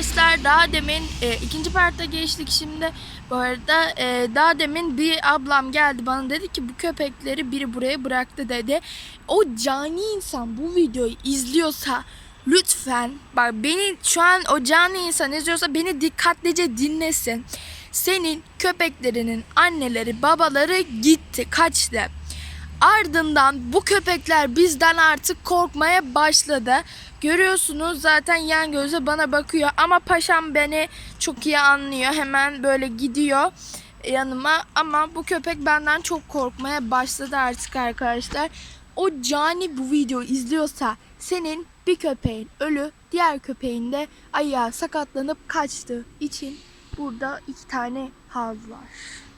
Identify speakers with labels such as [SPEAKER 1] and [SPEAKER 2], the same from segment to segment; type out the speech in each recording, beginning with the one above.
[SPEAKER 1] Arkadaşlar daha demin e, ikinci parta geçtik şimdi. Bu arada e, daha demin bir ablam geldi bana dedi ki bu köpekleri biri buraya bıraktı dedi. O cani insan bu videoyu izliyorsa lütfen bak beni şu an o cani insan izliyorsa beni dikkatlice dinlesin. Senin köpeklerinin anneleri babaları gitti kaçtı. Ardından bu köpekler bizden artık korkmaya başladı. Görüyorsunuz zaten yan gözle bana bakıyor ama paşam beni çok iyi anlıyor. Hemen böyle gidiyor yanıma ama bu köpek benden çok korkmaya başladı artık arkadaşlar. O cani bu videoyu izliyorsa senin bir köpeğin ölü, diğer köpeğin de ayağı sakatlanıp kaçtığı için burada iki tane havlu var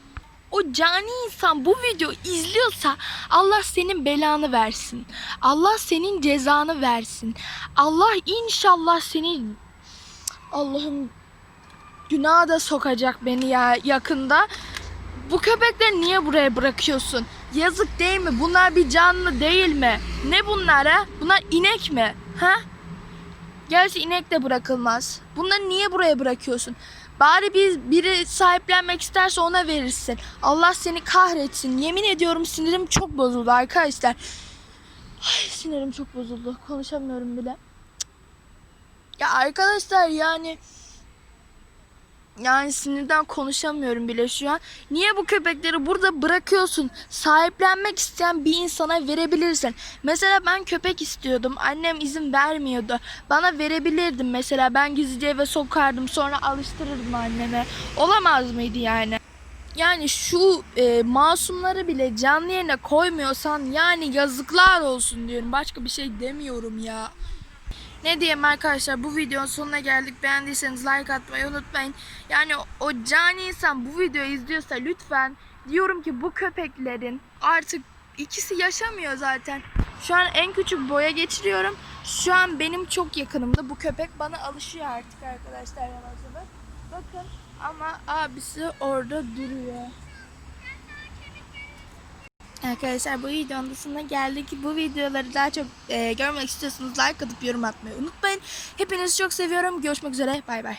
[SPEAKER 1] o cani insan bu videoyu izliyorsa Allah senin belanı versin. Allah senin cezanı versin. Allah inşallah seni Allah'ım günaha da sokacak beni ya yakında. Bu köpekleri niye buraya bırakıyorsun? Yazık değil mi? Bunlar bir canlı değil mi? Ne bunlar ha? Bunlar inek mi? Ha? Gerçi inek de bırakılmaz. Bunları niye buraya bırakıyorsun? Bari biz biri sahiplenmek isterse ona verirsin. Allah seni kahretsin. Yemin ediyorum sinirim çok bozuldu arkadaşlar. Ay, sinirim çok bozuldu. Konuşamıyorum bile. Ya arkadaşlar yani yani sinirden konuşamıyorum bile şu an. Niye bu köpekleri burada bırakıyorsun? Sahiplenmek isteyen bir insana verebilirsin. Mesela ben köpek istiyordum. Annem izin vermiyordu. Bana verebilirdim mesela. Ben gizlice eve sokardım. Sonra alıştırırdım anneme. Olamaz mıydı yani? Yani şu e, masumları bile canlı yerine koymuyorsan yani yazıklar olsun diyorum. Başka bir şey demiyorum ya. Ne diyeyim arkadaşlar bu videonun sonuna geldik. Beğendiyseniz like atmayı unutmayın. Yani o cani insan bu videoyu izliyorsa lütfen diyorum ki bu köpeklerin artık ikisi yaşamıyor zaten. Şu an en küçük boya geçiriyorum. Şu an benim çok yakınımda. Bu köpek bana alışıyor artık arkadaşlar. Bakın ama abisi orada duruyor. Arkadaşlar bu videonun sonuna geldik. Bu videoları daha çok e, görmek istiyorsanız like atıp yorum atmayı unutmayın. Hepinizi çok seviyorum. Görüşmek üzere. Bay bay.